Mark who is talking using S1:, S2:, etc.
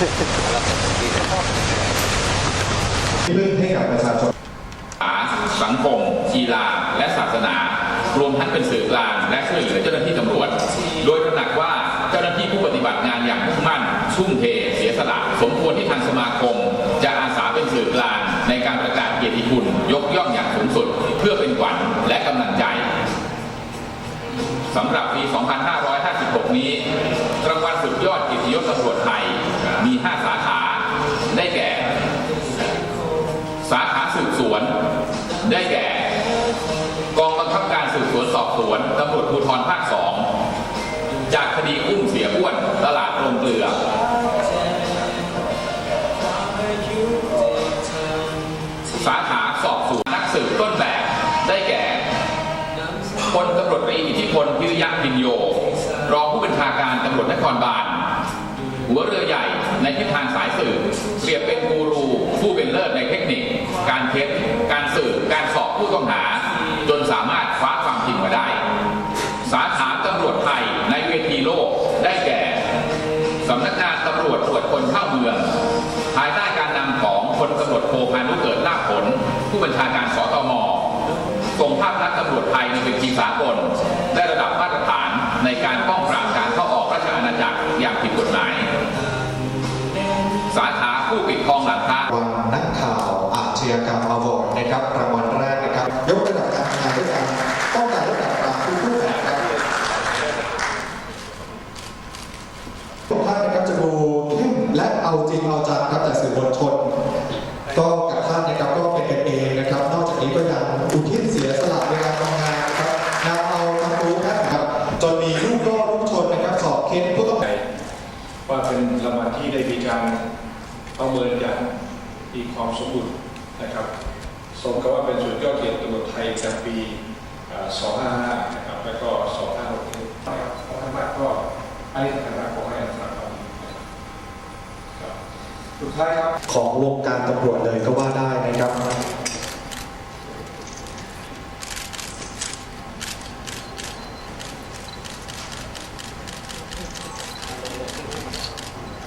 S1: เรื่องให้กับประชาชน
S2: สังคมกีฬาและศาสนา รวมทั้งเป็นสื่อกลางและช่วยเหลือเจ้าหน้าที่ตำรวจ โดยตระหนักว่าเจ้าหน้าที่ผู้ปฏิบัติงานอย่างมุ่งมั่นชุ่มเทเสียสละสมควรที่ทางสมาคม จะอาสาเป็นสื่อกลางในการประกาศเกียรติคุณยกย่องอย่างสูงสุด เพื่อเป็นขวัญและกำลังใจสำหรับปี 2556 นี้ รางวัลสุดยอดเกียรติยศตำรวจไทย มี 5 สาขา ได้แก่ สาขาสืบสวน ได้แก่ กองบังคับการสืบสวนสอบสวนตำรวจภูธรภาคสองจากคดีอุ้มเสียอ้วนตลาดโรงเกลือ สาขาสอบสวนนักสืบต้นแบบได้แก่พลตำรวจตรีอิทธิพลพิริยะพินโย รองผู้บัญชาการตำรวจนครบาลหัวเรือใหญ่ใน เท็จ การสืบ การสอบผู้ต้องหา จนสามารถคว้าความจริงมาได้ สาขาตำรวจไทยในเวทีโลกได้แก่สำนักงานตำรวจตรวจคนเข้าเมือง ภายใต้การนำของพลตำรวจโทพานุเกิดลาภผล ผู้บัญชาการสตมส่งภาพลักษณ์ตำรวจไทยในเวทีสากล ได้ระดับมาตรฐานในการป้องปรามการเข้าออกราชอาณาจักรอย่างผิดกฎหมาย สาขาผู้ปิดทองหลัง ร
S1: รมอวอร์ดนะครับรางวัลแรกนะครับ ยกระดับการทำงานด้วยการป้องกันและปราบปรามผู้คู่แข่งครับทุกท่านนะครับจะดูเข้มและเอาจริงเอาจังครับแต่สื่อมวลชน ก็กับท่านนะครับก็เป็นกันเองนะครับ นอกจากนี้ก็ยังอุทิศเสียสละเวลาทำงานนะครับนำเอาความรู้นะครับจนมีลูกล่อลูกชนนะครับสอบเค้นผู้ต้อง
S3: ว่าเป็นรางวัลที่ได้มีการประเมินอย่างมีความสมบูรณ์ นะครับสมกับว่าเป็นสุดยอดเหรียญตำรวจไทยประจำปี 255 นะครับ แล้วก็ 256นะครับขอให้มากก็ให้ฐานะขอให้ฐานะควาน
S1: สุดท้ายครับ ของวงการตำรวจเลยก็ว่าได้นะครับ